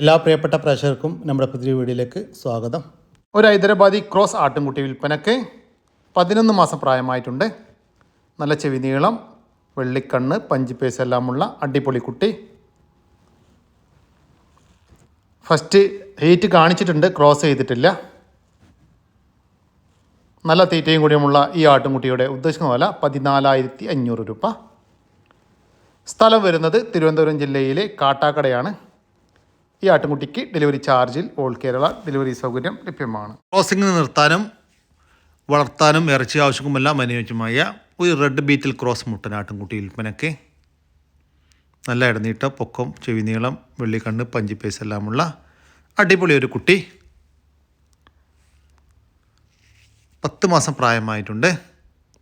എല്ലാ പ്രിയപ്പെട്ട പ്രേക്ഷകർക്കും നമ്മുടെ പുതിയ വീഡിയോയിലേക്ക് സ്വാഗതം. ഒരു ഹൈദരാബാദി ക്രോസ് ആട്ടിൻകുട്ടി വിൽപ്പനക്ക് പതിനൊന്ന് മാസം പ്രായമായിട്ടുണ്ട്. നല്ല ചെവി നീളം വെള്ളിക്കണ്ണ് പഞ്ചിപ്പേസെല്ലാമുള്ള അടിപൊളി കുട്ടി. ഫസ്റ്റ് ഹീറ്റ് കാണിച്ചിട്ടുണ്ട് ക്രോസ് ചെയ്തിട്ടില്ല. നല്ല തീറ്റയും കൂടിയുമുള്ള ഈ ആട്ടിൻകുട്ടിയുടെ ഉദ്ദേശിക്കുന്ന വില പതിനാലായിരത്തി അഞ്ഞൂറ് രൂപ. സ്ഥലം വരുന്നത് തിരുവനന്തപുരം ജില്ലയിലെ കാട്ടാക്കടയാണ്. ഈ ആട്ടുംകുട്ടിക്ക് ഡെലിവറി ചാർജിൽ ഓൾ കേരള ഡെലിവറി സൗകര്യം ലഭ്യമാണ്. ക്രോസിംഗ് നിർത്താനും വളർത്താനും ഇറച്ചി ആവശ്യക്കുമെല്ലാം അനുയോജ്യമായ ഒരു റെഡ് ബീറ്റിൽ ക്രോസ് മുട്ടൻ ആട്ടുംകുട്ടി വിൽപ്പനയ്ക്ക് നല്ല ഇടനീട്ട പൊക്കം ചെവി നീളം വെള്ളിക്കണ്ണ് പഞ്ചിപ്പേസ് എല്ലാമുള്ള അടിപൊളി ഒരു കുട്ടി പത്ത് മാസം പ്രായമായിട്ടുണ്ട്.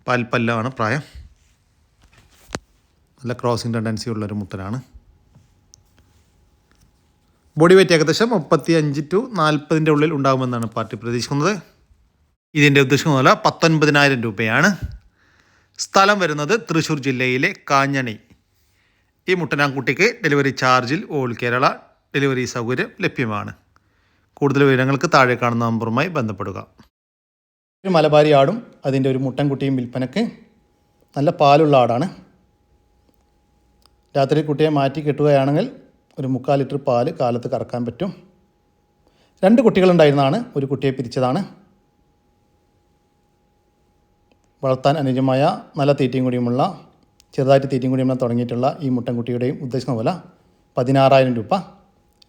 പാൽപ്പല്ലാണ് പ്രായം. നല്ല ക്രോസിംഗ് ടെൻഡൻസി ഉള്ളൊരു മുട്ടനാണ്. ബോഡി വെയിറ്റ് ഏകദേശം മുപ്പത്തി അഞ്ച് ടു നാൽപ്പതിന്റെ ഉള്ളിൽ ഉണ്ടാകുമെന്നാണ് പാർട്ടി പ്രതീക്ഷിക്കുന്നത്. ഇതിന്റെ ഉദ്ദേശം പോലെ പത്തൊൻപതിനായിരം രൂപയാണ്. സ്ഥലം വരുന്നത് തൃശ്ശൂർ ജില്ലയിലെ കാഞ്ഞണി. ഈ മുട്ടനാൻകുട്ടിക്ക് ഡെലിവറി ചാർജിൽ ഓൾ കേരള ഡെലിവറി സൗകര്യം ലഭ്യമാണ്. കൂടുതൽ വിവരങ്ങൾക്ക് താഴെ കാണുന്ന നമ്പറുമായി ബന്ധപ്പെടുക. ഒരു മലബാരി ആടും അതിന്റെ ഒരു മുട്ടൻകുട്ടിയും വിൽപ്പനക്ക് നല്ല പാലുള്ള ആടാണ്. രാത്രി കുട്ടിയെ മാറ്റി കെട്ടുകയാണെങ്കിൽ ഒരു മുക്കാൽ ലിറ്റർ പാൽ കാലത്ത് കറക്കാൻ പറ്റും. രണ്ട് കുട്ടികളുണ്ടായിരുന്നതാണ് ഒരു കുട്ടിയെ പിരിച്ചതാണ്. വളർത്താൻ അനുയോജ്യമായ നല്ല തീറ്റയും കൂടിയുമുള്ള ചെറുതായിട്ട് തീറ്റയും കൂടിയുമുള്ള തുടങ്ങിയിട്ടുള്ള ഈ മുട്ടൻകുട്ടിയുടെയും ഉദ്ദേശിക്കുന്ന പോലെ പതിനാറായിരം രൂപ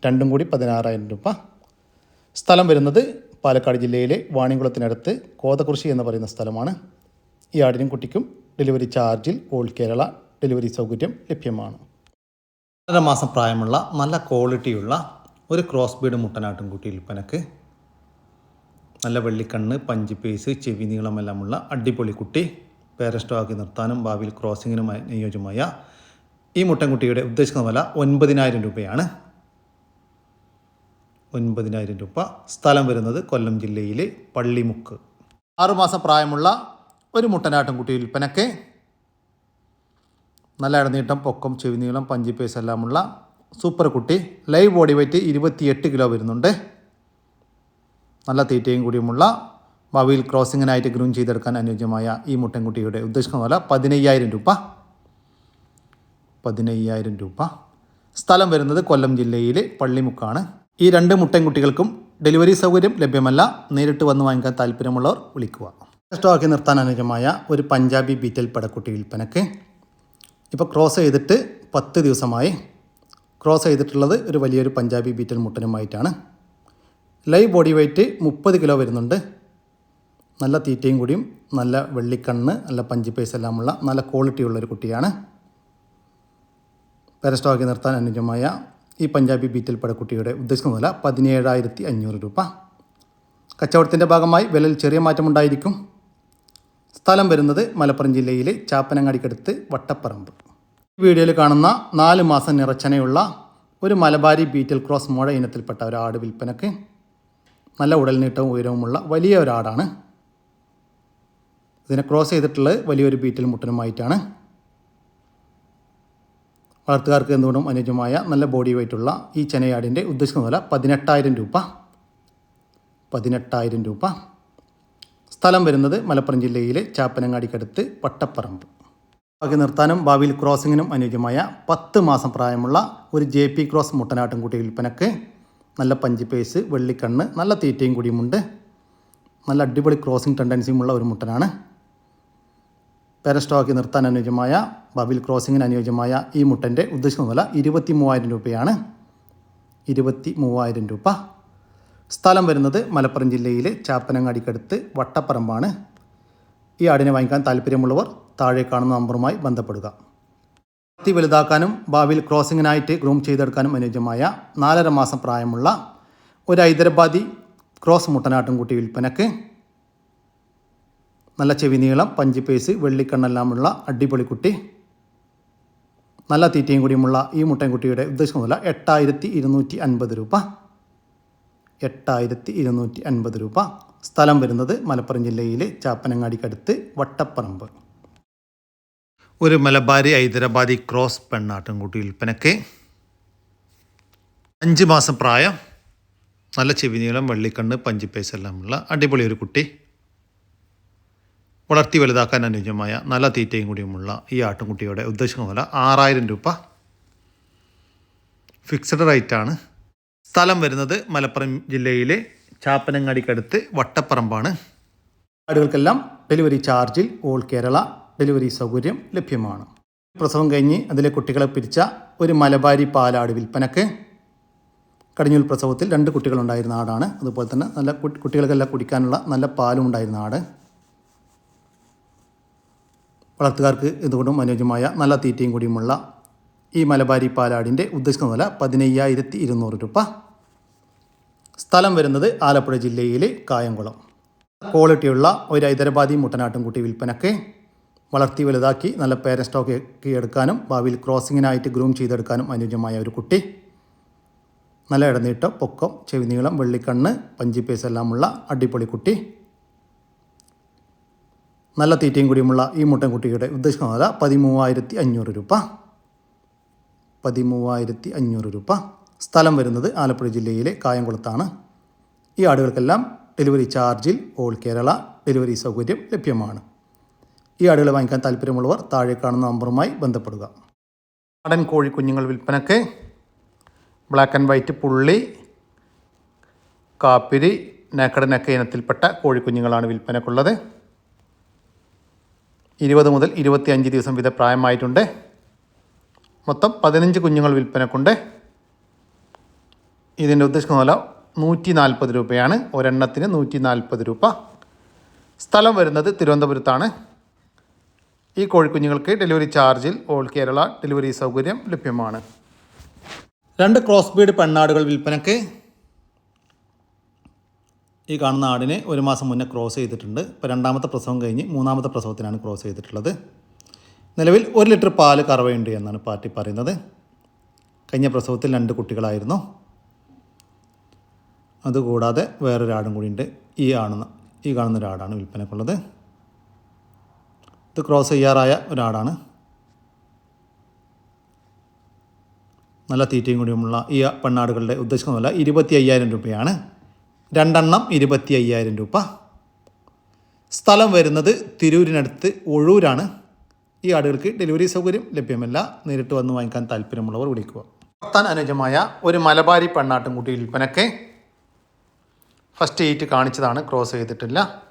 രണ്ടും കൂടി പതിനാറായിരം രൂപ. സ്ഥലം വരുന്നത് പാലക്കാട് ജില്ലയിലെ വാണിംകുളത്തിനടുത്ത് കോതകുറിശി എന്ന് പറയുന്ന സ്ഥലമാണ്. ഈ ആടിനും കുട്ടിക്കും ഡെലിവറി ചാർജിൽ ഓൾ കേരള ഡെലിവറി സൗകര്യം ലഭ്യമാണ്. രണ്ടര മാസം പ്രായമുള്ള നല്ല ക്വാളിറ്റിയുള്ള ഒരു ക്രോസ് ബീഡ് മുട്ടനാട്ടും കുട്ടി വിൽപ്പനക്ക്. നല്ല വെള്ളിക്കണ്ണ് പഞ്ച് പേസ് ചെവി നീളമെല്ലാമുള്ള അടിപൊളി കുട്ടി. പേരസ്റ്റോക്കി നിർത്താനും ഭാവിയിൽ ക്രോസിങ്ങിനും അനുയോജ്യമായ ഈ മുട്ടൻകുട്ടിയുടെ ഉദ്ദേശിക്കുന്ന വില ഒൻപതിനായിരം രൂപയാണ്. ഒൻപതിനായിരം രൂപ സ്ഥലം വരുന്നത് കൊല്ലം ജില്ലയിലെ പള്ളിമുക്ക്. ആറുമാസം പ്രായമുള്ള ഒരു മുട്ടനാട്ടുംകുട്ടി വിൽപ്പനക്ക്. നല്ല ഇടനീട്ടം പൊക്കം ചെവിനീളം പഞ്ചി പേസ് എല്ലാമുള്ള സൂപ്പർ കുട്ടി. ലൈവ് ബോഡി വെയ്റ്റ് ഇരുപത്തിയെട്ട് കിലോ വരുന്നുണ്ട്. നല്ല തീറ്റയും കൂടിയുമുള്ള ഭാവിയിൽ ക്രോസിങ്ങിനായിട്ട് ഗ്രൂം ചെയ്തെടുക്കാൻ അനുയോജ്യമായ ഈ മുട്ടൻകുട്ടിയുടെ ഉദ്ദേശിക്കുന്ന വില പതിനയ്യായിരം രൂപ. പതിനയ്യായിരം രൂപ. സ്ഥലം വരുന്നത് കൊല്ലം ജില്ലയിലെ പള്ളിമുക്കാണ്. ഈ രണ്ട് മുട്ടൻകുട്ടികൾക്കും ഡെലിവറി സൗകര്യം ലഭ്യമല്ല. നേരിട്ട് വന്ന് വാങ്ങിക്കാൻ താല്പര്യമുള്ളവർ വിളിക്കുക. സ്റ്റോക്കി നിർത്താൻ അനുയോജ്യമായ ഒരു പഞ്ചാബി ബീറ്റൽ പടക്കുട്ടി വിൽപ്പനക്ക് ഇപ്പോൾ ക്രോസ് ചെയ്തിട്ട് പത്ത് ദിവസമായി. ക്രോസ് ചെയ്തിട്ടുള്ളത് ഒരു വലിയൊരു പഞ്ചാബി ബീറ്റൽ മുട്ടനുമായിട്ടാണ്. ലൈവ് ബോഡി വെയ്റ്റ് മുപ്പത് കിലോ വരുന്നുണ്ട്. നല്ല തീറ്റയും കൂടിയും നല്ല വെള്ളിക്കണ്ണ് നല്ല പഞ്ചി പേസ് എല്ലാമുള്ള നല്ല ക്വാളിറ്റി ഉള്ളൊരു കുട്ടിയാണ്. പെരസ്റ്റോക്കി നിർത്താൻ അനുജമായ ഈ പഞ്ചാബി ബീറ്റൽ പടക്കുട്ടിയുടെ ഉദ്ദേശിക്കുന്ന വില പതിനേഴായിരത്തി അഞ്ഞൂറ് രൂപ. കച്ചവടത്തിന്റെ ഭാഗമായി വിലയിൽ ചെറിയ മാറ്റമുണ്ടായിരിക്കും. സ്ഥലം വരുന്നത് മലപ്പുറം ജില്ലയിലെ ചാപ്പനങ്ങാടിക്കടുത്ത് വട്ടപ്പറമ്പ്. ഈ വീഡിയോയിൽ കാണുന്ന നാല് മാസം നിറച്ചനയുള്ള ഒരു മലബാരി ബീറ്റൽ ക്രോസ് മുഴ ഇനത്തിൽപ്പെട്ട ഒരു ആട് വിൽപ്പനക്ക് നല്ല ഉടൽനീട്ടവും ഉയരവുമുള്ള വലിയ ഒരാടാണ് ഇതിനെ ക്രോസ് ചെയ്തിട്ടുള്ളത് വലിയൊരു ബീറ്റൽ മുട്ടനുമായിട്ടാണ്. വളർത്തുകാർക്ക് എന്തുകൊണ്ടും അനുയോജ്യമായ നല്ല ബോഡി വെയിറ്റുള്ള ഈ ചെനയാടിന്റെ ഉദ്ദേശിക്കുന്ന വില പതിനെട്ടായിരം രൂപ. പതിനെട്ടായിരം രൂപ. സ്ഥലം വരുന്നത് മലപ്പുറം ജില്ലയിലെ ചാപ്പനങ്ങാടിക്കടുത്ത് വട്ടപ്പറമ്പ് ബാക്കി നിർത്താനും ഭാവിയിൽ ക്രോസിങ്ങിനും അനുയോജ്യമായ പത്ത് മാസം പ്രായമുള്ള ഒരു ജെ പി ക്രോസ് മുട്ടനാട്ടും കുട്ടി വിൽപ്പനക്ക് നല്ല പഞ്ചിപ്പേസ് പേസ് വെള്ളിക്കണ്ണ് നല്ല തീറ്റയും കൂടിയുമുണ്ട്. നല്ല അടിപൊളി ക്രോസിംഗ് ടെൻഡൻസിയുമുള്ള ഒരു മുട്ടനാണ്. പെരസ്റ്റോക്കി നിർത്താൻ അനുയോജ്യമായ ഭാവിയിൽ ക്രോസിങ്ങിന് അനുയോജ്യമായ ഈ മുട്ടന്റെ ഉദ്ദേശിക്കുന്ന വില ഇരുപത്തി മൂവായിരം രൂപയാണ്. ഇരുപത്തി മൂവായിരം രൂപ. സ്ഥലം വരുന്നത് മലപ്പുറം ജില്ലയിലെ ചാപ്പനങ്ങാടിക്കടുത്ത് വട്ടപ്പറമ്പാണ്. ഈ ആടിനെ വാങ്ങിക്കാൻ താല്പര്യമുള്ളവർ താഴെ കാണുന്ന നമ്പറുമായി ബന്ധപ്പെടുക. വളർത്തി വലുതാക്കാനും ഭാവിയിൽ ക്രോസിങ്ങിനായിട്ട് ഗ്രൂം ചെയ്തെടുക്കാനും അനുയോജ്യമായ നാലര മാസം പ്രായമുള്ള ഒരു ഹൈദരാബാദി ക്രോസ് മുട്ടനാട്ടുംകുട്ടി വിൽപ്പനക്ക്. നല്ല ചെവി നീളം പഞ്ച് പേസ് വെള്ളിക്കണ്ണെല്ലാമുള്ള അടിപൊളി കുട്ടി. നല്ല തീറ്റയും കൂടിയുമുള്ള ഈ മുട്ടൻകുട്ടിയുടെ ഉദ്ദേശം മുതല എട്ടായിരത്തി ഇരുന്നൂറ്റി അൻപത് രൂപ. എട്ടായിരത്തി ഇരുന്നൂറ്റി അൻപത് രൂപ. സ്ഥലം വരുന്നത് മലപ്പുറം ജില്ലയിലെ ചാപ്പനങ്ങാടിക്കടുത്ത് വട്ടപ്പറമ്പ്. ഒരു മലബാരി ഹൈദരാബാദി ക്രോസ് പെണ്ണാട്ടിൻകുട്ടി വിൽപ്പനക്ക് അഞ്ച് മാസം പ്രായം നല്ല ചെവി നീളം വെള്ളിക്കണ്ണ് പഞ്ചിപ്പേസ് എല്ലാമുള്ള അടിപൊളി ഒരു കുട്ടി. വളർത്തി വലുതാക്കാൻ അനുയോജ്യമായ നല്ല തീറ്റയും കൂടിയുമുള്ള ഈ ആട്ടുംകുട്ടിയുടെ ഉദ്ദേശിക്കുന്ന പോലെ ആറായിരം രൂപ. ഫിക്സഡ് റേറ്റാണ് സ്ഥലം വരുന്നത് മലപ്പുറം ജില്ലയിലെ ചാപ്പനങ്ങാടിക്കടുത്ത് വട്ടപ്പറമ്പാണ്. ആടുകൾക്കെല്ലാം ഡെലിവറി ചാർജിൽ ഓൾ കേരള ഡെലിവറി സൗകര്യം ലഭ്യമാണ്. പ്രസവം കഴിഞ്ഞ് അതിലെ കുട്ടികളെ പിരിച്ച ഒരു മലബാരി പാലാട് വിൽപ്പനക്ക് കടിഞ്ഞൂൽ പ്രസവത്തിൽ രണ്ട് കുട്ടികളുണ്ടായിരുന്ന ആടാണ്. അതുപോലെ തന്നെ നല്ല കുട്ടികൾക്കെല്ലാം കുടിക്കാനുള്ള നല്ല പാലും ഉണ്ടായിരുന്ന ആട്. വളർത്തുകാർക്ക് ഇതുകൊണ്ടും അനുയോജ്യമായ നല്ല തീറ്റയും കൂടിയുമുള്ള ഈ മലബാരി പാലാടിന്റെ ഉദ്ദേശിക്കുന്ന വില പതിനയ്യായിരത്തി ഇരുന്നൂറ് രൂപ. സ്ഥലം വരുന്നത് ആലപ്പുഴ ജില്ലയിലെ കായംകുളം. ക്വാളിറ്റിയുള്ള ഒരു ഹൈദരാബാദി മുട്ടനാട്ടും കുട്ടി വിൽപ്പനക്ക് വളർത്തി വലുതാക്കി നല്ല പേരൻ സ്റ്റോക്ക് എടുക്കാനും ഭാവിയിൽ ക്രോസിങ്ങിനായിട്ട് ഗ്രൂം ചെയ്തെടുക്കാനും അനുയോജ്യമായ ഒരു കുട്ടി. നല്ല ഇടനീട്ടം പൊക്കം ചെവിനീളം വെള്ളിക്കണ്ണ് പഞ്ചിപ്പേസ് എല്ലാമുള്ള അടിപൊളി കുട്ടി. നല്ല തീറ്റയും കൂടിയുമുള്ള ഈ മുട്ടൻകുട്ടിയുടെ ഉദ്ദേശിക്കുന്ന വില പതിമൂവായിരത്തി അഞ്ഞൂറ് രൂപ. പതിമൂവായിരത്തി അഞ്ഞൂറ് രൂപ. സ്ഥലം വരുന്നത് ആലപ്പുഴ ജില്ലയിലെ കായംകുളത്താണ്. ഈ ആടുകൾക്കെല്ലാം ഡെലിവറി ചാർജിൽ ഓൾ കേരള ഡെലിവറി സൗകര്യം ലഭ്യമാണ്. ഈ ആടുകളെ വാങ്ങിക്കാൻ താല്പര്യമുള്ളവർ താഴെ കാണുന്ന നമ്പറുമായി ബന്ധപ്പെടുക. നാടൻ കോഴി കുഞ്ഞുങ്ങൾ വിൽപ്പനക്ക് ബ്ലാക്ക് ആൻഡ് വൈറ്റ് പുള്ളി കാപ്പിരി നേക്കടനക്ക ഇനത്തിൽപ്പെട്ട കോഴിക്കുഞ്ഞുങ്ങളാണ് വിൽപ്പനക്കുള്ളത്. ഇരുപത് മുതൽ ഇരുപത്തിയഞ്ച് ദിവസം വിധ പ്രായമായിട്ടുണ്ട് മൊത്തം പതിനഞ്ച് കുഞ്ഞുങ്ങൾ വിൽപ്പനക്കുണ്ട്. ഇതിന്റെ ഉദ്ദേശിക്കുന്ന വില നൂറ്റി നാൽപ്പത് രൂപയാണ്. ഒരെണ്ണത്തിന് നൂറ്റി നാൽപ്പത് രൂപ. സ്ഥലം വരുന്നത് തിരുവനന്തപുരത്താണ്. ഈ കോഴിക്കുഞ്ഞുങ്ങൾക്ക് ഡെലിവറി ചാർജിൽ ഓൾ കേരള ഡെലിവറി സൗകര്യം ലഭ്യമാണ്. രണ്ട് ക്രോസ് ബീഡ് പെണ്ണാടുകൾ വിൽപ്പനക്ക്. ഈ കാണുന്ന ആടിനെ ഒരു മാസം മുന്നേ ക്രോസ് ചെയ്തിട്ടുണ്ട്. ഇപ്പോൾ രണ്ടാമത്തെ പ്രസവം കഴിഞ്ഞ് മൂന്നാമത്തെ പ്രസവത്തിനാണ് ക്രോസ് ചെയ്തിട്ടുള്ളത്. നിലവിൽ ഒരു ലിറ്റർ പാൽ കറവയുണ്ട് എന്നാണ് പാർട്ടി പറയുന്നത്. കഴിഞ്ഞ പ്രസവത്തിൽ രണ്ട് കുട്ടികളായിരുന്നു. അതുകൂടാതെ വേറൊരാടും കൂടിയുണ്ട്. ഈ ആണെന്ന് ഈ കാണുന്ന ഒരാടാണ് വിൽപ്പനക്കുള്ളത്. ഇത് ക്രോസ് ചെയ്യാറായ ഒരാടാണ്. നല്ല തീറ്റയും കൂടിയുമുള്ള ഈ പെണ്ണാടുകളുടെ ഉദ്ദേശിക്കുന്നതല്ല ഇരുപത്തി അയ്യായിരം രൂപയാണ്. രണ്ടെണ്ണം ഇരുപത്തി അയ്യായിരം രൂപ. സ്ഥലം വരുന്നത് തിരൂരിനടുത്ത് ഒഴൂരാണ് ഈ ആടുകൾക്ക് ഡെലിവറി സൗകര്യം ലഭ്യമല്ല. നേരിട്ട് വന്ന് വാങ്ങിക്കാൻ താല്പര്യമുള്ളവർ വിളിക്കുക. വളർത്താൻ അനുജമായ ഒരു മലബാരി പെണ്ണാട്ടും കുട്ടി വിൽപ്പനക്ക് ഫസ്റ്റ് ഈറ്റ് കാണിച്ചതാണ്. ക്രോസ് ചെയ്തിട്ടില്ല.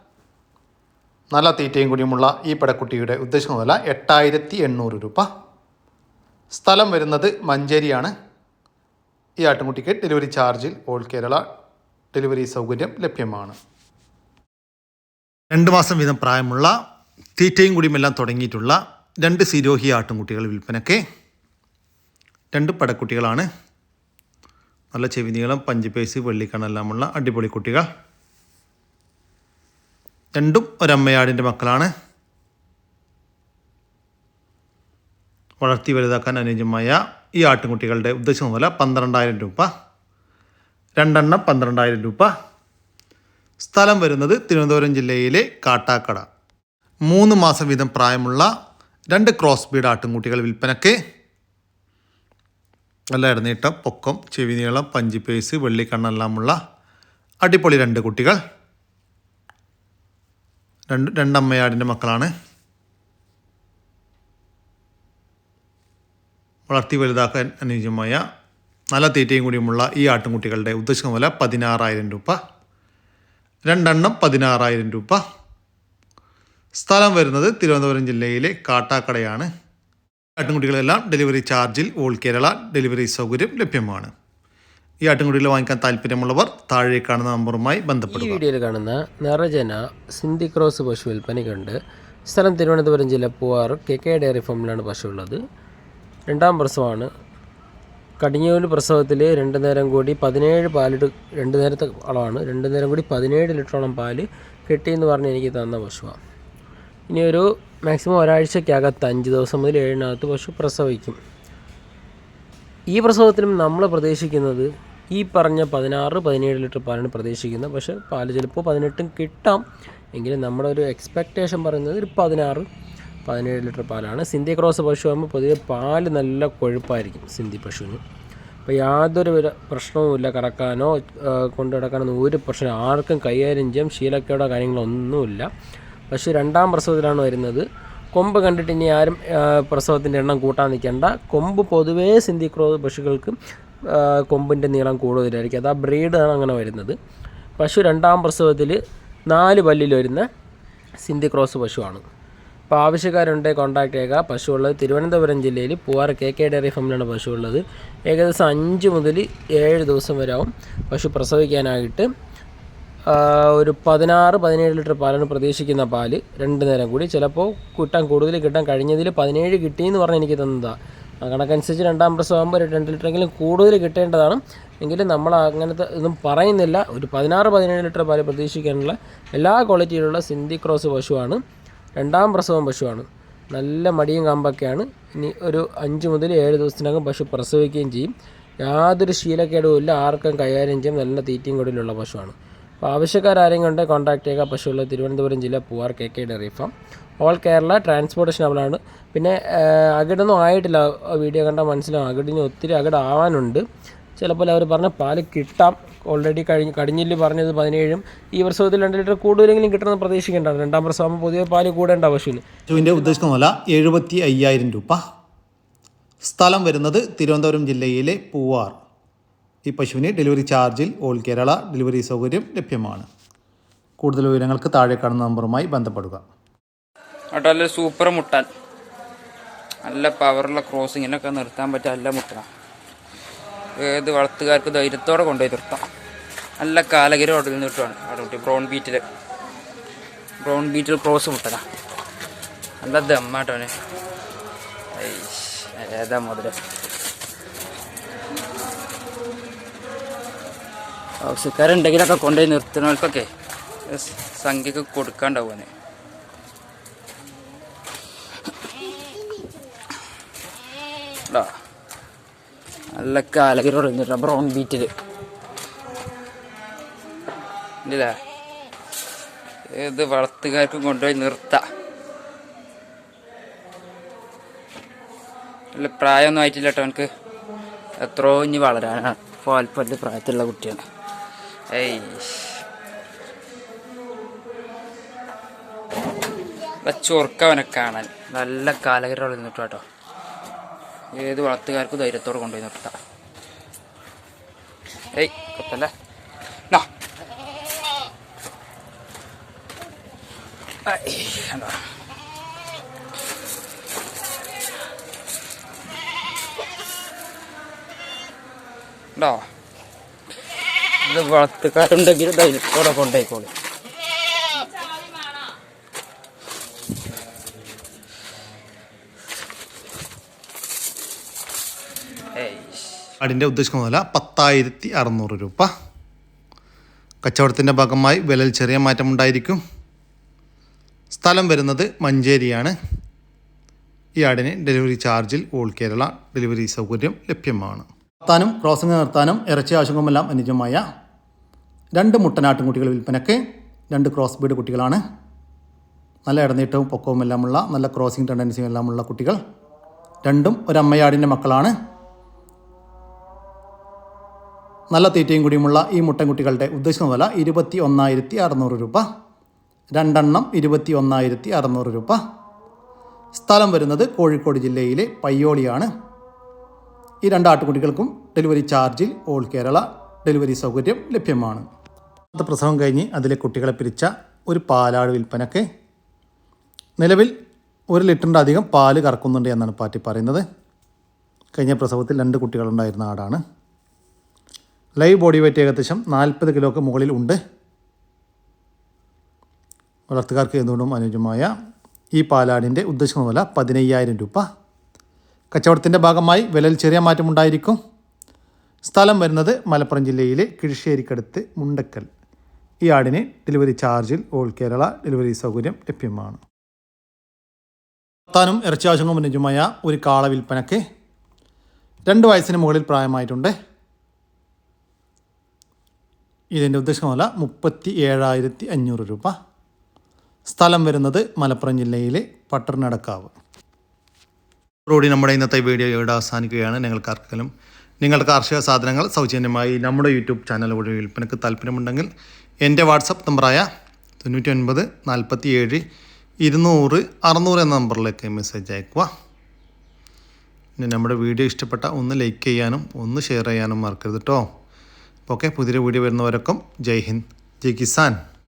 നല്ല തീറ്റയും കൂടിയുമുള്ള ഈ പടക്കുട്ടിയുടെ ഉദ്ദേശം മുതല എട്ടായിരത്തി എണ്ണൂറ് രൂപ. സ്ഥലം വരുന്നത് മഞ്ചേരിയാണ്. ഈ ആട്ടുംകുട്ടിക്ക് ഡെലിവറി ചാർജിൽ ഓൾ കേരള ഡെലിവറി സൗകര്യം ലഭ്യമാണ്. രണ്ട് മാസം വീതം പ്രായമുള്ള തീറ്റയും കൂടിയുമെല്ലാം തുടങ്ങിയിട്ടുള്ള രണ്ട് സിരോഹി ആട്ടുംകുട്ടികൾ വിൽപ്പനയ്ക്ക് രണ്ട് പടക്കുട്ടികളാണ്. നല്ല ചെവി നീളം പഞ്ചുപേസ് വെള്ളിക്കണ്ണെല്ലാമുള്ള അടിപൊളി കുട്ടികൾ. രണ്ടും ഒരമ്മയാടിന്റെ മക്കളാണ്. വളർത്തി വലുതാക്കാൻ അനുയോജ്യമായ ഈ ആട്ടുംകുട്ടികളുടെ ഉദ്ദേശം വില പന്ത്രണ്ടായിരം രൂപ. രണ്ടെണ്ണം പന്ത്രണ്ടായിരം രൂപ. സ്ഥലം വരുന്നത് തിരുവനന്തപുരം ജില്ലയിലെ കാട്ടാക്കട. മൂന്ന് മാസം വീതം പ്രായമുള്ള രണ്ട് ക്രോസ് ബീഡ് ആട്ടുംകുട്ടികൾ വിൽപ്പനയ്ക്ക് നല്ല ഇടനീട്ടം പൊക്കം ചെവി നീളം പഞ്ചി പേസ് വെള്ളിക്കണ്ണെല്ലാമുള്ള അടിപൊളി രണ്ട് കുട്ടികൾ. രണ്ട് രണ്ടമ്മയാടിന്റെ മക്കളാണ്. വളർത്തി വലുതാക്കാൻ അനുയോജ്യമായ നല്ല തീറ്റയും കൂടിയുമുള്ള ഈ ആട്ടുംകുട്ടികളുടെ ഉദ്ദേശിക്കുന്ന വില പതിനാറായിരം രൂപ. രണ്ടെണ്ണം പതിനാറായിരം രൂപ. സ്ഥലം വരുന്നത് തിരുവനന്തപുരം ജില്ലയിലെ കാട്ടാക്കടയാണ്. ആട്ടിൻകുട്ടികളെല്ലാം ഡെലിവറി ചാർജിൽ ഓൾ കേരള ഡെലിവറി സൗകര്യം ലഭ്യമാണ്. ഈ ആട്ടിൻകുട്ടികൾ വാങ്ങിക്കാൻ താല്പര്യമുള്ളവർ താഴെ കാണുന്ന നമ്പറുമായി ഈ ബന്ധപ്പെടുക വീഡിയോയിൽ കാണുന്ന നിറജന സിന്ധി ക്രോസ് പശു വിൽപ്പനയ്ക്കുണ്ട് സ്ഥലം തിരുവനന്തപുരം ജില്ല പൂവാർ കെ കെ ഡയറി ഫാമിലാണ് പശു ഉള്ളത്. രണ്ടാം പ്രസവമാണ്. കടിഞ്ഞൂൽ പ്രസവത്തിൽ രണ്ട് നേരം കൂടി പതിനേഴ് പാലിട്ട് രണ്ട് നേരത്തെ അളവാണ്. രണ്ട് നേരം കൂടി പതിനേഴ് ലിറ്ററോളം പാൽ കിട്ടിയെന്ന് പറഞ്ഞ് എനിക്ക് തന്ന പശുവാണ് ഇനി ഒരു മാക്സിമം ഒരാഴ്ചക്കകത്ത് അഞ്ച് ദിവസം മുതൽ ഏഴിനകത്ത് പശു പ്രസവിക്കും. ഈ പ്രസവത്തിനും നമ്മൾ പ്രതീക്ഷിക്കുന്നത് ഈ പറഞ്ഞ പതിനാറ് പതിനേഴ് ലിറ്റർ പാലാണ് പ്രതീക്ഷിക്കുന്നത് പക്ഷേ പാൽ ചിലപ്പോൾ പതിനെട്ടും കിട്ടാം. എങ്കിലും നമ്മുടെ ഒരു എക്സ്പെക്റ്റേഷൻ പറയുന്നത് ഒരു പതിനാറ് പതിനേഴ് ലിറ്റർ പാലാണ്. സിന്ധി ക്രോസ് പശു ആകുമ്പോൾ പൊതുവെ പാൽ നല്ല കൊഴുപ്പായിരിക്കും സിന്ധി പശുവിന്. അപ്പോൾ യാതൊരു പ്രശ്നവുമില്ല. കറക്കാനോ ആ, കൊണ്ടു നടക്കാനോ ഒരു പ്രശ്നം ആർക്കും കൈകാര്യം ചെയ്യാം. ശീലക്കേടോ കാര്യങ്ങളോ ഒന്നുമില്ല. പശു രണ്ടാം പ്രസവത്തിലാണ് വരുന്നത്. കൊമ്പ് കണ്ടിട്ട് ഇനി ആരും പ്രസവത്തിന്റെ എണ്ണം കൂട്ടാൻ നിൽക്കേണ്ട. കൊമ്പ് പൊതുവേ സിന്ധിക്രോസ് പശുക്കൾക്ക് കൊമ്പിന്റെ നീളം കൂടുതലായിരിക്കും. അത് ആ ബ്രീഡാണ് അങ്ങനെ വരുന്നത്. പശു രണ്ടാം പ്രസവത്തിൽ നാല് പല്ലിൽ വരുന്ന സിന്ധിക്രോസ് പശുവാണ്. അപ്പോൾ ആവശ്യക്കാരുണ്ടെങ്കിൽ കോൺടാക്ട് ചെയ്യുക. പശു ഉള്ളത് തിരുവനന്തപുരം ജില്ലയിൽ പൂവാർ കെ കെ ഡയറി ഫാമിലാണ് പശു ഉള്ളത് ഏകദേശം അഞ്ച് മുതൽ ഏഴ് ദിവസം വരെ ആവും പശു പ്രസവിക്കാനായിട്ട്. ഒരു പതിനാറ് പതിനേഴ് ലിറ്റർ പാലാണ് പ്രതീക്ഷിക്കുന്ന പാൽ രണ്ട് നേരം കൂടി. ചിലപ്പോൾ കിട്ടാൻ കൂടുതൽ കിട്ടാൻ കഴിഞ്ഞതിൽ പതിനേഴ് കിട്ടിയെന്ന് പറഞ്ഞ് എനിക്ക് തന്നതാണ് ആ കണക്കനുസരിച്ച് രണ്ടാം പ്രസവമാകുമ്പോൾ രണ്ട് ലിറ്ററെങ്കിലും കൂടുതൽ കിട്ടേണ്ടതാണ്. എങ്കിലും നമ്മൾ അങ്ങനത്തെ ഒന്നും പറയുന്നില്ല. ഒരു പതിനാറ് പതിനേഴ് ലിറ്റർ പാൽ പ്രതീക്ഷിക്കാനുള്ള എല്ലാ ക്വാളിറ്റിയിലുള്ള സിന്ധി ക്രോസ് പശുവാണ്. രണ്ടാം പ്രസവം പശുവാണ്. നല്ല മടിയും കാമ്പൊക്കെയാണ്. ഇനി ഒരു അഞ്ച് മുതൽ ഏഴ് ദിവസത്തിനകം പശു പ്രസവിക്കുകയും ചെയ്യും. യാതൊരു ശീലക്കേടവും ഇല്ല. ആർക്കും കൈകാര്യം ചെയ്യും. നല്ല തീറ്റയും കൂടിയുള്ള പശുവാണ്. അപ്പോൾ ആവശ്യക്കാരും കൊണ്ട് കോൺടാക്ട് ചെയ്യുക. പശുവുള്ള തിരുവനന്തപുരം ജില്ല Poovar K K dairy farm. All Kerala transportation അവളാണ് പിന്നെ അകിടൊന്നും ആയിട്ടില്ല. വീഡിയോ കണ്ടാൽ മനസ്സിലാവും. അകിടിന് ഒത്തിരി അകിടാവാനുണ്ട്. ചിലപ്പോൾ അവർ പറഞ്ഞ പാൽ കിട്ടാം. ഓൾറെഡി കഴിഞ്ഞ് കടിഞ്ഞിൽ പറഞ്ഞത് പതിനേഴും. ഈ പ്രസവത്തിൽ രണ്ട് ലിറ്റർ കൂടുതലെങ്കിലും കിട്ടണമെന്ന് പ്രതീക്ഷിക്കേണ്ടതാണ് രണ്ടാം പ്രസവം പൊതുവെ പാൽ കൂടേണ്ട പശുവിന്. പശുവിന്റെ ഉദ്ദേശിക്കുന്ന വില എഴുപത്തി അയ്യായിരം രൂപ. സ്ഥലം വരുന്നത് തിരുവനന്തപുരം ജില്ലയിലെ പൂവാർ. ഈ പശുവിന് ഡെലിവറി ചാർജിൽ ഓൾ കേരള ഡെലിവറി സൗകര്യം ലഭ്യമാണ്. കൂടുതൽ വിവരങ്ങൾക്ക് താഴെ കാണുന്ന നമ്പറുമായി ബന്ധപ്പെടുക. നല്ല സൂപ്പർ മുട്ടാൻ. നല്ല പവറുള്ള ക്രോസിങ്ങിനൊക്കെ നിർത്താൻ പറ്റിയ നല്ല മുട്ട ഏത് വളർത്തുകാർക്ക് ധൈര്യത്തോടെ കൊണ്ടുപോയി നിർത്താം. നല്ല കാലഗിരി ഓർഡറിൽ നിന്ന് കിട്ടുവാണ്. അവിടെ brown beetle brown beetle cross മുട്ടനാ. നല്ല ദമ്മാട്ടോനെ ഏതാ മുതൽ. ആവശ്യക്കാരുണ്ടെങ്കിലൊക്കെ കൊണ്ടുപോയി നിർത്തുന്നവർക്കൊക്കെ സംഖ്യക്ക് കൊടുക്കാണ്ടാവുക. നല്ല കാലകരി തുടങ്ങിട്ട ബ്രൗൺ ബീറ്റിൽ ഇല്ലേ. ഏത് വളർത്തുകാർക്കും കൊണ്ടുപോയി നിർത്താം. പ്രായമൊന്നും ആയിട്ടില്ല കേട്ടോ എനിക്ക് എത്രയോ ഇനി വളരാനാണ്. പാൽപ്പല്ല് പ്രായത്തിലുള്ള കുട്ടിയാണ്. ചൊറുക്കവനെ കാണാൻ നല്ല കാലകരം നിന്നിട്ടു കേട്ടോ. ഏത് വളർത്തുകാർക്കും ധൈര്യത്തോടെ കൊണ്ടുപോയി നിർത്താം. ഏയ് കൊത്തല്ലേ? കണ്ടോ? കണ്ടോ? ഇത് വളർത്തുകാരുണ്ടെങ്കിൽ ധൈര്യത്തോടെ കൊണ്ടുപോയിക്കോളൂ അടിന്റെ ഉദ്ദേശിക്കുന്ന വില പത്തായിരത്തി അറുന്നൂറ് രൂപ. കച്ചവടത്തിന്റെ ഭാഗമായി വിലയിൽ ചെറിയ മാറ്റമുണ്ടായിരിക്കും സ്ഥലം വരുന്നത് മഞ്ചേരിയാണ്. ഈ ആടിന് ഡെലിവറി ചാർജിൽ ഓൾ കേരള ഡെലിവറി സൗകര്യം ലഭ്യമാണ്. നിർത്താനും ക്രോസിംഗ് നിർത്താനും ഇറച്ചി ആവശ്യങ്ങളുമെല്ലാം അനുയോജ്യമായ രണ്ട് മുട്ടനാട്ടുംകുട്ടികൾ വിൽപ്പനയ്ക്ക് രണ്ട് ക്രോസ് ബീഡ് കുട്ടികളാണ്. നല്ല ഇടനീട്ടവും പൊക്കവും എല്ലാമുള്ള നല്ല ക്രോസിംഗ് ടെൻഡൻസിയും എല്ലാമുള്ള കുട്ടികൾ. രണ്ടും ഒരമ്മയാടിന്റെ മക്കളാണ്. നല്ല തീറ്റയും കൂടിയുമുള്ള ഈ മുട്ടൻകുട്ടികളുടെ ഉദ്ദേശിക്കുന്ന വില ഇരുപത്തി ഒന്നായിരത്തി അറുന്നൂറ് രൂപ. രണ്ടെണ്ണം ഇരുപത്തി ഒന്നായിരത്തി അറുന്നൂറ് രൂപ. സ്ഥലം വരുന്നത് കോഴിക്കോട് ജില്ലയിലെ പയ്യോളിയാണ്. ഈ രണ്ട് ആട്ടുകുട്ടികൾക്കും ഡെലിവറി ചാർജിൽ ഓൾ കേരള ഡെലിവറി സൗകര്യം ലഭ്യമാണ്. പ്രസവം കഴിഞ്ഞ് അതിലെ കുട്ടികളെ പിരിച്ച ഒരു പാലാട് വിൽപ്പനയ്ക്ക് നിലവിൽ ഒരു ലിറ്ററിന്റെ അധികം പാൽ കറക്കുന്നുണ്ട് എന്നാണ് പാറ്റി പറയുന്നത്. കഴിഞ്ഞ പ്രസവത്തിൽ രണ്ട് കുട്ടികളുണ്ടായിരുന്ന ആടാണ്. ലൈവ് ബോഡി വെയിറ്റ് ഏകദേശം നാൽപ്പത് കിലോക്ക് മുകളിൽ ഉണ്ട്. വളർത്തുകാർക്ക് എന്തുകൊണ്ടും അനുയോജ്യമായ ഈ പാലാടിന്റെ ഉദ്ദേശിക്കുന്ന വില പതിനയ്യായിരം രൂപ. കച്ചവടത്തിന്റെ ഭാഗമായി വിലയിൽ ചെറിയ മാറ്റമുണ്ടായിരിക്കും. സ്ഥലം വരുന്നത് മലപ്പുറം ജില്ലയിലെ കിഴിശ്ശേരിക്കടുത്ത് മുണ്ടക്കൽ. ഈ ആടിന് ഡെലിവറി ചാർജിൽ ഓൾ കേരള ഡെലിവറി സൗകര്യം ലഭ്യമാണ്. താനും ഇറച്ചി ആവശ്യങ്ങളും അനുയോജ്യമായ ഒരു കാള വിൽപ്പനയ്ക്ക് രണ്ട് വയസ്സിന് മുകളിൽ പ്രായമായിട്ടുണ്ട്. ഇതിന്റെ ഉദ്ദേശമല്ല മുപ്പത്തി ഏഴായിരത്തി അഞ്ഞൂറ് രൂപ. സ്ഥലം വരുന്നത് മലപ്പുറം ജില്ലയിലെ പട്ടർനടക്കാവ് റോഡി നമ്മുടെ ഇന്നത്തെ വീഡിയോ ഇവിടെ അവസാനിക്കുകയാണ്. നിങ്ങൾക്ക് ആർക്കെങ്കിലും നിങ്ങളുടെ കാർഷിക സാധനങ്ങൾ സൗജന്യമായി നമ്മുടെ യൂട്യൂബ് ചാനൽ വഴി വിൽപ്പനയ്ക്ക് താല്പര്യമുണ്ടെങ്കിൽ എന്റെ വാട്സപ്പ് നമ്പറായ തൊണ്ണൂറ്റി ഒൻപത് നാൽപ്പത്തി ഏഴ് ഇരുന്നൂറ് അറുന്നൂറ് എന്ന നമ്പറിലേക്ക് മെസ്സേജ് അയക്കുക പിന്നെ നമ്മുടെ വീഡിയോ ഇഷ്ടപ്പെട്ട ഒന്ന് ലൈക്ക് ചെയ്യാനും ഒന്ന് ഷെയർ ചെയ്യാനും മറക്കരുത് കേട്ടോ ഓക്കെ പുതിയ വീഡിയോ വരുന്നവരൊക്കെ ജയ് ഹിന്ദ് ജയ് കിസാൻ.